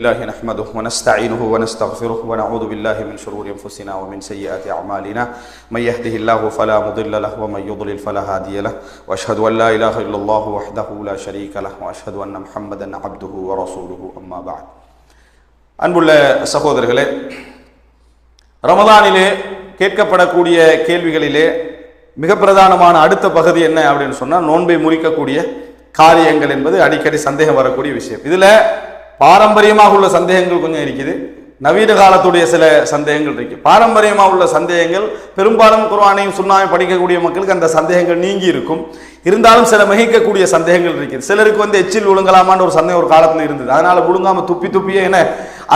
الله نحمده ونستعينه ونستغفره ونعوذ بالله من شرور انفسنا ومن سيئات اعمالنا من يهده الله فلا مضل له ومن يضلل فلا هادي له واشهد ان لا اله الا الله وحده لا شريك له واشهد ان محمدا عبده ورسوله اما بعد அன்புள்ள சகோதரர்களே ரமதானிலே கேட்கப்படக்கூடிய கேள்விகளிலே மிக பிரதானமான அடுத்த பகுதி என்ன அப்படின்னு சொன்னால் நோன்பை முறிக்கக்கூடிய காரியங்கள் என்பது அடிக்கடி சந்தேகம் வரக்கூடிய விஷயம். இதில் பாரம்பரியமாக உள்ள சந்தேகங்கள் கொஞ்சம் இருக்குது. நவீன காலத்துடைய சில சந்தேகங்கள் இருக்கு. பாரம்பரியமாக உள்ள சந்தேகங்கள் பெரும்பாலும் குர்வானையும் சுண்ணாவையும் படிக்கக்கூடிய மக்களுக்கு அந்த சந்தேகங்கள் நீங்கி இருக்கும். இருந்தாலும் சில மகிக்கக்கூடிய சந்தேகங்கள் இருக்குது சிலருக்கு வந்து எச்சில் விழுங்கலாமான்னு ஒரு சந்தேகம் ஒரு காலத்தில் இருந்தது. அதனால விழுங்காம துப்பி துப்பியே என்ன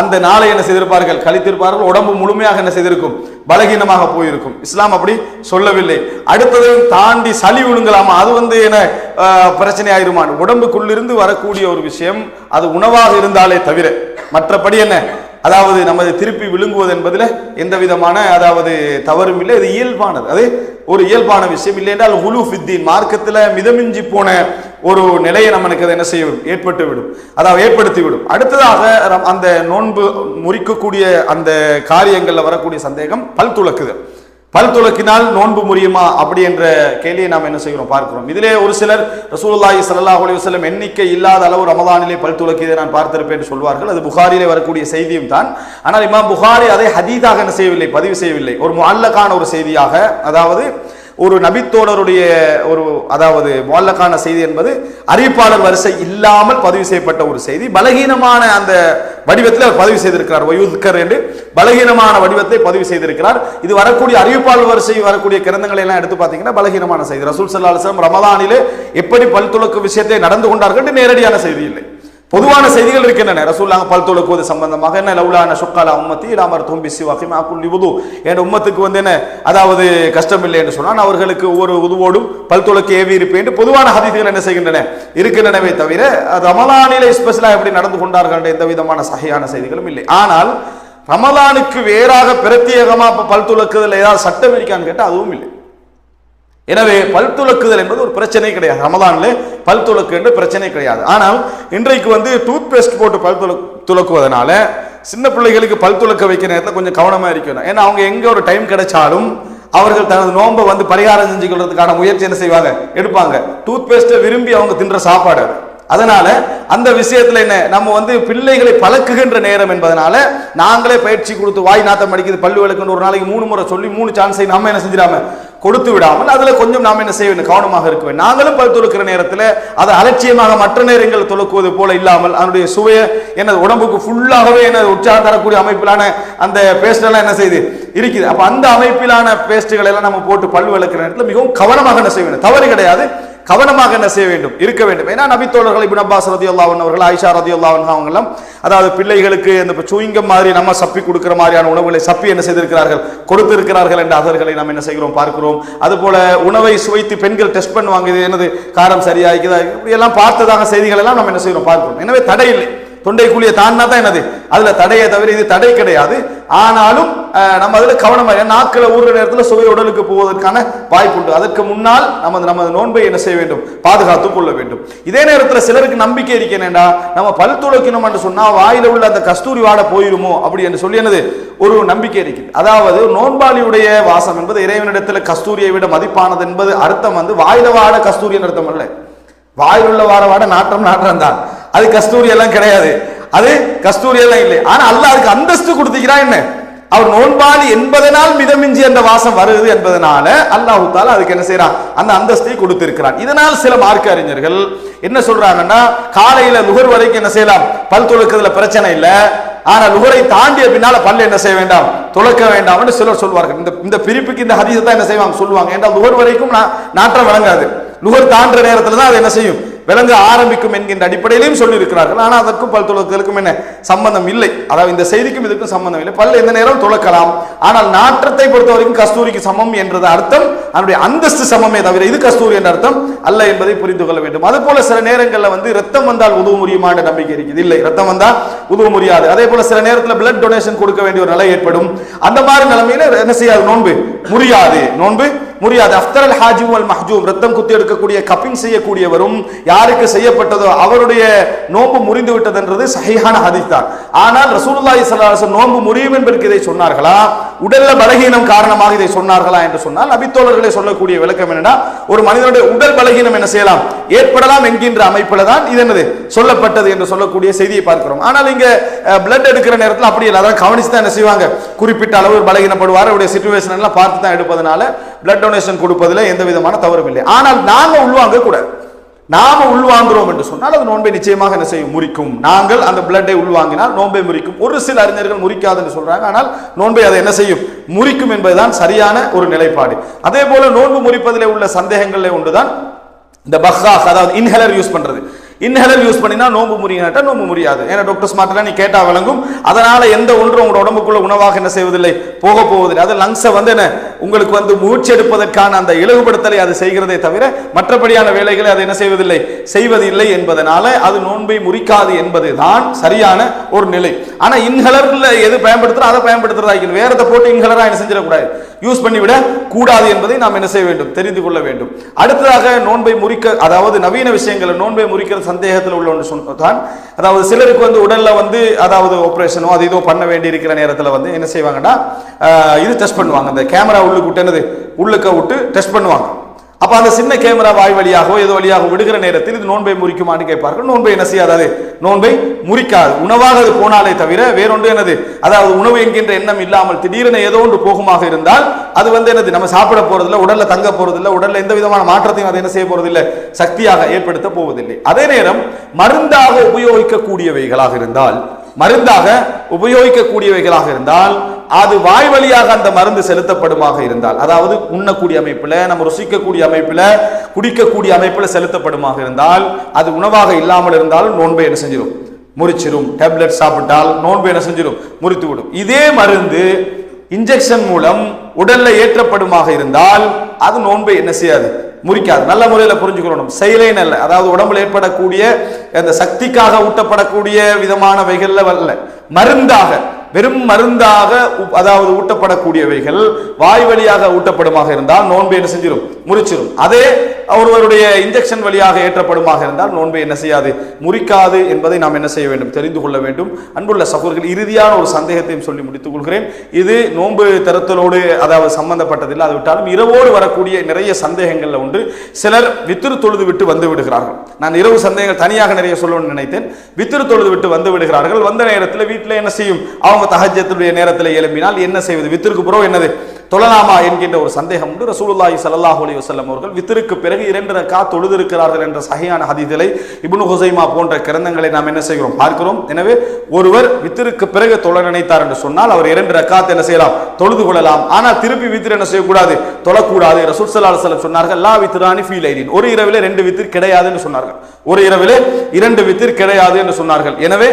அந்த நாளை என்ன செய்திருப்பார்கள்? கழித்திருப்பார்கள். உடம்பு முழுமையாக என்ன செய்திருக்கும்? பலகீனமாக போயிருக்கும். இஸ்லாம் அப்படி சொல்லவில்லை. அடுத்ததையும் தாண்டி சளி விழுங்கலாமா? அது வந்து என்ன பிரச்சனை ஆயிருமான் உடம்புக்குள்ளிருந்து வரக்கூடிய ஒரு விஷயம் அது உணவாக இருந்தாலே தவிர மற்றபடி என்ன? அதாவது நமது திருப்பி விழுங்குவது என்பதில் எந்த விதமான அதாவது தவறும் இல்லை இது இயல்பானது. அது ஒரு இயல்பான விஷயம் இல்லை என்றால் ஹுலு ஃபித்தீன் மார்க்கத்தில் மிதமிஞ்சி போன ஒரு நிலையை நம்மளுக்கு அது என்ன செய்யும் ஏற்பட்டு விடும். அதாவது ஏற்படுத்தி விடும். அடுத்ததாக ரம்- அந்த நோன்பு முறிக்கக்கூடிய அந்த காரியங்களில் வரக்கூடிய சந்தேகம் பல் துளக்குதல் பல் துளக்கினால் நோன்பு முறியுமா? அப்படி என்ற கேள்வியை நாம் என்ன செய்கிறோம்? பார்க்கிறோம். இதிலே ஒரு சிலர் ரசூலுல்லாஹி சல்லாஹ் அலைஹி வஸல்லம் எண்ணிக்கை இல்லாத அளவு ரமதானிலே பல் துளக்கியதை நான் பார்த்திருப்பேன் என்று சொல்வார்கள். அது புகாரிலே வரக்கூடிய செய்தியும் தான். ஆனால் இமாம் புகாரி அதை ஹதீதாக என்ன செய்யவில்லை பதிவு செய்யவில்லை. ஒரு அல்லக்கான ஒரு செய்தியாக அதாவது ஒரு நபித்தோழருடைய ஒரு அதாவது மொல்லக்கான செய்தி என்பது அறிவிப்பாளர் வரிசை இல்லாமல் பதிவு செய்யப்பட்ட ஒரு செய்தி. பலகீனமான அந்த வடிவத்தில் அவர் பதிவு செய்திருக்கிறார். வயுத்கர் என்று பலகீனமான வடிவத்தை பதிவு செய்திருக்கிறார். இது வரக்கூடிய அறிவிப்பாளர் வரிசை வரக்கூடிய கிரந்தங்களை எல்லாம் எடுத்து பார்த்தீங்கன்னா பலகீனமான செய்தி. ரசூல் சல்லா அலுவலம் ரமதானிலே எப்படி பல் துளக்கு விஷயத்தை நடந்து கொண்டார்கள் நேரடியான செய்தி இல்லை. பொதுவான செய்திகள் இருக்கின்றன. ரசூல்லாங்க பல் துலக்குவது சம்பந்தமாக என்ன? லவுலான சுக்காலா உம்மத்தி இலாமர் தும்பி சிவாக்கி மாக்குல் உது என் உம்மத்துக்கு வந்து என்ன? அதாவது கஷ்டம் இல்லை என்று சொன்னால் அவர்களுக்கு ஒவ்வொரு உதுவோடும் பல் தொழுக்கு ஏவி இருப்பேன் என்று பொதுவான ஹதீதுகள் என்ன செய்கின்றன? இருக்கின்றனவே தவிர ரமலானிலே ஸ்பெஷலாக எப்படி நடந்து கொண்டார்கள் என்ற எந்த விதமான சகையான செய்திகளும் இல்லை. ஆனால் ரமலானுக்கு வேறாக பிரத்யேகமா பல் துலக்குதல் ஏதாவது சட்டம் இருக்கான்னு கேட்டால் அதுவும் இல்லை. எனவே பல் துளக்குதல் என்பது ஒரு பிரச்சனை கிடையாது. ரமதான்ல பல் துலக்கு என்று பிரச்சனை கிடையாது. ஆனால் இன்றைக்கு வந்து டூத் பேஸ்ட் போட்டு பல் துலக் துலக்குவதனால சின்ன பிள்ளைகளுக்கு பல் துலக்க வைக்கிற நேரத்தில் கொஞ்சம் கவனமாக இருக்கணும். ஏன்னா அவங்க எங்கே ஒரு டைம் கிடைச்சாலும் அவர்கள் தனது நோன்பை வந்து பரிகாரம் செஞ்சுக்கிறதுக்கான முயற்சி என்ன செய்வாங்க? எடுப்பாங்க. டூத் பேஸ்ட்டை விரும்பி அவங்க தின்ற சாப்பாடு அதனால அந்த விஷயத்துல என்ன நம்ம வந்து பிள்ளைகளை பழக்குகின்ற நேரம் என்பதனால நாங்களே பயிற்சி கொடுத்து வாய் நாத்தம் அடிக்குது பல்லு விளக்குன்னு ஒரு நாளைக்கு மூணு முறை சொல்லி மூணு சான்ஸை நம்ம என்ன செஞ்சிடாம கொடுத்து விடாமல் அதுல கொஞ்சம் நாம என்ன செய்ய வேண்டும் கவனமாக இருக்க வேண்டும். நாங்களும் பல் துலக்கிற நேரத்தில் அதை அலட்சியமாக மற்ற நேரங்கள் துலக்குவது போல இல்லாமல் அதனுடைய சுவையை என்ன உடம்புக்கு ஃபுல்லாகவே என்ன உற்சாகம் தரக்கூடிய அமைப்பிலான அந்த பேஸ்டெல்லாம் என்ன செய்யுது இருக்குது. அப்ப அந்த அமைப்பிலான பேஸ்ட்டுகளை எல்லாம் நம்ம போட்டு பல் விளக்குற நேரத்தில் மிகவும் கவனமாக என்ன செய்ய வேண்டும். தவறு கிடையாது. கவனமாக என்ன செய்ய வேண்டும்? இருக்க வேண்டும். ஏன்னா நபித்தோழர்கள் இப்னு அப்பாஸ் ரதி அல்லாவன் அவர்கள் ஆயிஷா ரதி அல்லாவன் அவங்க அதாவது பிள்ளைகளுக்கு இந்த சூயிங்கம் மாதிரி நம்ம சப்பி கொடுக்குற மாதிரியான உணவுகளை சப்பி என்ன செய்திருக்கிறார்கள்? கொடுத்திருக்கிறார்கள் என்ற அதர்களை நாம் என்ன செய்கிறோம் பார்க்கிறோம். அதுபோல உணவை சுவைத்து பெண்கள் டெஸ்ட் பண்ணுவாங்க. இது என்னது? காரம் சரியா இப்படி எல்லாம் பார்த்ததாக செய்திகள் எல்லாம் நம்ம என்ன செய்கிறோம் பார்க்கிறோம். எனவே தடை இல்லை தொண்டை குழியை தாண்டினா தான் என்னது? அதுல தடையை தவிர இது தடை கிடையாது. ஆனாலும் நம்ம அதுல கவனமாக ஏன்னா, நாக்குல நேரத்தில் சுவை உடலுக்கு போவதற்கான வாய்ப்பு உண்டு. அதற்கு முன்னால் நமது நமது நோன்பை என்ன செய்ய வேண்டும்? பாதுகாத்துக் கொள்ள வேண்டும். இதே நேரத்தில் சிலருக்கு நம்பிக்கை இருக்கேனேண்டா நம்ம பல் துளைக்கணும் என்று சொன்னா வாயில உள்ள அந்த கஸ்தூரி வாட போயிருமோ? அப்படி என்று சொல்லி என்னது? ஒரு நம்பிக்கை இருக்குது. அதாவது நோன்பாளியுடைய வாசம் என்பது இறைவனிடத்தில் கஸ்தூரியை விட மதிப்பானது என்பது அர்த்தம் வந்து வாயில வாட கஸ்தூரியின் அர்த்தம் அல்ல. வாயில் உள்ள வாட வாட நாட்டம் நாட்டம் தான். அது கஸ்தூரி எல்லாம் கிடையாது. அது கஸ்தூரி எல்லாம் இல்லை. ஆனா அல்ல அதுக்கு அந்தஸ்து கொடுத்துக்கிறான் என்ன? அவர் நோன்பாளி என்பதனால் மிதமிஞ்சி அந்த வாசம் வருது என்பதனால அல்லாஹு அதுக்கு என்ன செய்யறான் அந்த அந்தஸ்தை கொடுத்திருக்கிறான். இதனால் சில மார்க்க அறிஞர்கள் என்ன சொல்றாங்கன்னா காலையில நுகர் வரைக்கும் என்ன செய்யலாம்? பல் துளக்குறதுல பிரச்சனை இல்லை. ஆனா நுகரை தாண்டிய பின்னால பல் என்ன செய்ய வேண்டாம்? துளக்க வேண்டாம்னு சிலர் சொல்வார்கள். இந்த இந்த பிரிப்புக்கு இந்த ஹதீஸை தான் என்ன செய்வாங்க சொல்லுவாங்க. ஏன்னா நுகர் வரைக்கும் நான் நாற்றம் வழங்காது. நுகர் தாண்டுற நேரத்துல தான் அது என்ன செய்யும்? விளங்க ஆரம்பிக்கும் என்கின்ற அடிப்படையிலையும் சொல்லியிருக்கிறார்கள். ஆனால் அதற்கும் பல் துளக்கலுக்கும் என்ன சம்பந்தம் இல்லை. அதாவது இந்த செய்திக்கும் இதுக்கும் சம்பந்தம் இல்லை. பல் எந்த நேரம் துளக்கலாம் ஆனால் நாற்றத்தை பொறுத்த வரைக்கும் கஸ்தூரிக்கு சமம் என்றது அர்த்தம். அதனுடைய அந்தஸ்து சமமே தவிர இது கஸ்தூரி என்ற அர்த்தம் அல்ல என்பதை புரிந்து கொள்ள வேண்டும். அது போல சில நேரங்களில் வந்து ரத்தம் வந்தால் உதவ முடியுமா என்ற நம்பிக்கை இருக்குது. இல்லை ரத்தம் வந்தால் உதவ முடியாது அதே போல சில நேரத்தில் பிளட் டொனேஷன் கொடுக்க வேண்டிய ஒரு நிலை ஏற்படும். அந்த மாதிரி நிலைமையில என்ன செய்யாது? நோன்பு முடியாது நோன்பு முடியாது. அஃப்தர் அல் ஹாஜி அல் மஹ்ஜூம் ரத்தம் குத்தி எடுக்கக்கூடிய கப்பிங் செய்யக்கூடியவரும் யாருக்கு செய்யப்பட்டதோ அவருடைய நோன்பு முறிந்து விட்டதுன்றது சஹீஹான ஹதீஸ் தான். ஆனால் ரசூலுல்லாஹி ஸல்லல்லாஹு நோன்பு முறியும் என்பதற்கு இதை சொன்னார்களா? உடல்ல பலகீனம் காரணமாக இதை சொன்னார்களா என்று சொன்னால் நபித்தோழர்களை சொல்லக்கூடிய விளக்கம் என்னன்னா ஒரு மனிதனுடைய உடல் பலகீனம் என்ன செய்யலாம்? ஏற்படலாம் என்கின்ற அமைப்பில் தான் இது என்னது? சொல்லப்பட்டது என்று சொல்லக்கூடிய செய்தியை பார்க்கிறோம். ஆனால் இங்க பிளட் எடுக்கிற நேரத்தில் அப்படி இல்லை. அதான் கவனிச்சு தான் என்ன செய்வாங்க? குறிப்பிட்ட அளவு பலகீனப்படுவார். அவருடைய சுச்சுவேஷன் எல்லாம் பார்த்து தான் எடுப்பதனால பிளட் டொனேஷன் கொடுப்பதில் எந்த விதமான தவறும் இல்லை. ஆனால் நாங்க உள்வாங்க கூடாது. நாம உள்வாங்குறோம் என்று சொன்னால் அது நோன்பை நிச்சயமாக என்ன செய்யும்? முறிக்கும். நாங்கள் அந்த பிளட்டை உள்வாங்கினால் நோன்பை முறிக்கும். ஒரு சில அறிஞர்கள் முறிக்காது என்று சொல்றாங்க. ஆனால் நோன்பை அதை என்ன செய்யும்? முறிக்கும் என்பதுதான் சரியான ஒரு நிலைப்பாடு. அதே போல நோன்பு முறிப்பதிலே உள்ள சந்தேகங்களில் ஒன்றுதான். இந்த பஹ்ராஹ் அதாவது இன்ஹெலர் யூஸ் பண்றது. இன்ஹெலர் யூஸ் பண்ணினா நோம்பு முறியாட்டா நோம்பு முடியாது ஏன்னா டாக்டர் ஸ்மார்ட்லாம் நீ கேட்டால் விளங்கும். அதனால எந்த ஒன்றும் உங்களோட உடம்புக்குள்ள உணவாக என்ன செய்வதில்லை? போக போவதில்லை. அது லங்ஸை வந்து என்ன? உங்களுக்கு வந்து மூச்சு எடுப்பதற்கான அந்த இலகுபடுத்தலை அது செய்கிறதே தவிர மற்றபடியான வேலைகளை அது என்ன செய்வதில்லை? செய்வதில்லை என்பதனால அது நோன்பை முறிக்காது என்பது தான் சரியான ஒரு நிலை. ஆனா இன்ஹலர்ல எது பயன்படுத்துறோம் அதை பயன்படுத்துறதா இருக்கணும். வேற எதை போட்டு இன்ஹலரா என்ன செஞ்சிடக்கூடாது. யூஸ் பண்ணிவிட கூடாது என்பதை நாம் என்ன செய்ய வேண்டும்? தெரிந்து கொள்ள வேண்டும். அடுத்ததாக நோன்பை முறிக்க அதாவது நவீன விஷயங்களை நோன்பை முறிக்கிற சந்தேகத்தில் உள்ள ஒன்று சொன்னதான் அதாவது சிலருக்கு வந்து உடல்ல வந்து அதாவது ஆபரேஷனோ அது இதோ பண்ண வேண்டி இருக்கிற நேரத்தில் வந்து என்ன செய்வாங்கன்னா இது டெஸ்ட் பண்ணுவாங்க. அந்த கேமரா உள்ளுக்கு விட்டு என்னது? உள்ளுக்க விட்டு டெஸ்ட் பண்ணுவாங்க. அப்போ அந்த சின்ன கேமரா வாய் வழியாகவோ ஏதோ வழியாகவோ விடுகிற நேரத்தில் இது நோன்பை முறிக்குமான்னு கேட்பார்கள். நோன்பை என்ன செய்யாது நோன்பை முறிக்காது. உணவாக அது போனாலே தவிர வேறொன்று என்னது? அதாவது உணவு என்கின்ற எண்ணம் இல்லாமல் திடீரென ஏதோ ஒன்று போகுமாக இருந்தால் அது வந்து என்னது? நம்ம சாப்பிட போறதில்ல உடல்ல தங்க போறதில்ல உடல்ல எந்த விதமான மாற்றத்தையும் அதை என்ன செய்ய போறதில்லை சக்தியாக ஏற்படுத்த போவதில்லை. அதே நேரம் மருந்தாக உபயோகிக்கக்கூடியவைகளாக இருந்தால் மருந்தாக உபயோகிக்கக்கூடியவைகளாக இருந்தால் அது வாய் வழியாக அந்த மருந்து செலுத்தப்படுமாக இருந்தால் அதாவது உண்ணக்கூடிய அமைப்பில் நம்ம ருசிக்கக்கூடிய அமைப்பில் குடிக்கக்கூடிய அமைப்பில் செலுத்தப்படுமாக இருந்தால் அது உணவாக இல்லாமல் இருந்தாலும் நோன்பை என்ன செஞ்சிடும் முறிச்சிரும். டேப்லெட் சாப்பிட்டால் நோன்பு என்ன செஞ்சிடும் முறித்து விடும் இதே மருந்து இன்ஜெக்ஷன் மூலம் உடல்ல ஏற்றப்படுமாக இருந்தால் அது நோன்பை என்ன செய்யாது? முறிக்காது. நல்ல முறையில் புரிஞ்சுக்கணும் செயலே நல்ல அதாவது உடம்புல ஏற்படக்கூடிய அந்த சக்திக்காக ஊட்டப்படக்கூடிய விதமானவைகள்ல வரல. மருந்தாக வெறும் மருந்தாக அதாவது ஊட்டப்படக்கூடியவைகள் வாய் வழியாக ஊட்டப்படுமாக இருந்தால் நோன்பு என்ன செஞ்சிடும் முறிச்சிடும் அதே ஒருவருடைய இன்ஜெக்ஷன் வழியாக ஏற்றப்படுமாக இருந்தால் நோன்பை என்ன செய்யாது? முறிக்காது என்பதை நாம் என்ன செய்ய வேண்டும்? தெரிந்து கொள்ள வேண்டும். அன்புள்ள சகோதரர்கள் இறுதியான ஒரு சந்தேகத்தையும் சொல்லி முடித்துக் கொள்கிறேன். இது நோன்பு தரத்தலோடு அதாவது சம்பந்தப்பட்டதில்லை. அது விட்டாலும் இரவோடு வரக்கூடிய நிறைய சந்தேகங்கள்ல உண்டு சிலர் வித்திரு தொழுது விட்டு வந்து விடுகிறார்கள். நான் இரவு சந்தேகங்கள் தனியாக நிறைய சொல்லணும்னு நினைத்தேன். வித்திரு தொழுது விட்டு வந்து விடுகிறார்கள். வந்த நேரத்தில் வீட்டில் என்ன செய்யும்? அவங்க தகஜத்தினுடைய நேரத்தில் எழுப்பினால் என்ன செய்வது? வித்திருக்கு பிறகு என்னது? தொழலாமா என்கின்ற ஒரு சந்தேகம் உண்டு. ரசூலுல்லாஹி சல்லாஹ் அலி வசல்லம் அவர்கள் வித்திருக்கு பிறகு இரண்டு ரக்கா தொழுதிருக்கிறார்கள் என்ற சகையான ஹதீஸிலை இபுனு ஹுசைமா போன்ற கிரந்தங்களை நாம் என்ன செய்கிறோம்? பார்க்கிறோம். எனவே ஒருவர் வித்திருக்கு பிறகு தொழ நினைத்தார் என்று சொன்னால் அவர் இரண்டு ரக்காத் என்ன செய்யலாம்? தொழுது கொள்ளலாம். ஆனால் திருப்பி வித்திர என்ன செய்யக்கூடாது? தொழக்கூடாது. ரசூல் சல்லா அலுவலம் சொன்னார்கள் லா வித்ரானி ஃபீல் லைலின். ஒரு இரவிலே ரெண்டு வித்திர் கிடையாதுன்னு சொன்னார்கள். ஒரு இரவிலே இரண்டு வித்திர் கிடையாது என்று சொன்னார்கள். எனவே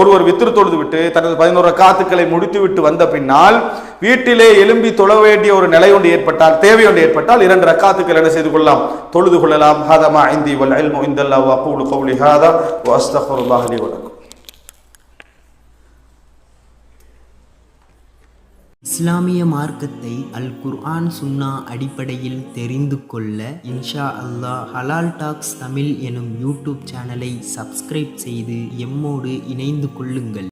ஒருவர் வித்திரு தொழுது விட்டு தனது பதினோரு காத்துக்களை முடித்து விட்டு வந்த பின்னால் வீட்டிலே எலும்பி தொழ வேண்டிய ஒரு நிலை ஒன்று ஏற்பட்டால் தேவை ஒன்று ஏற்பட்டால் இரண்டு ரக்காத்துக்கள் என்ன செய்து கொள்ளலாம்? தொழுது கொள்ளலாம். ஹாதமா இந்தி வல் இல்மு இந்தல்லா வ அகூலு கௌலி ஹாதா வ அஸ்தக்ஃபிருல்லாஹ் லி இஸ்லாமிய மார்க்கத்தை அல் குர்ஆன் சுன்னா அடிப்படையில் தெரிந்து கொள்ள இன்ஷா அல்லாஹ் ஹலால் டாக்ஸ் தமிழ் எனும் யூடியூப் சேனலை சப்ஸ்கிரைப் செய்து எம்மோடு இணைந்து கொள்ளுங்கள்.